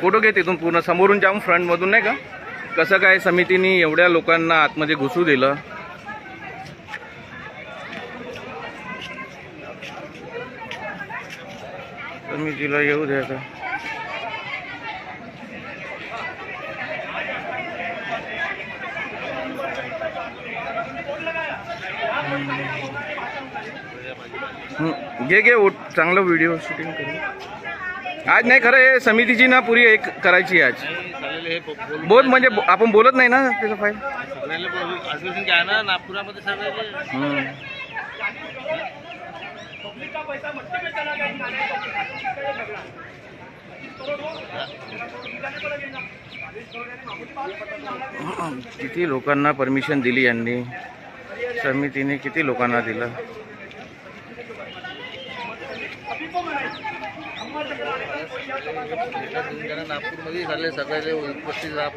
Photo घे तिथून पूर्ण. समोरून जाऊन फ्रंटमधून नाही का? कसं काय समितीने एवढ्या लोकांना आतमध्ये घुसू दिलं? समितीला येऊ द्या हम्म, घे घे चांगलं व्हिडिओ शूटिंग करू आज नाही खरं हे समितीची ना पुरी एक करायची आज. बोल म्हणजे आपण बोलत नाही ना त्याचं फाईल. किती लोकांना परमिशन दिली यांनी? समितीने किती लोकांना दिलं? नागपूरमध्ये झाले सगळ्याले उपस्थित राहा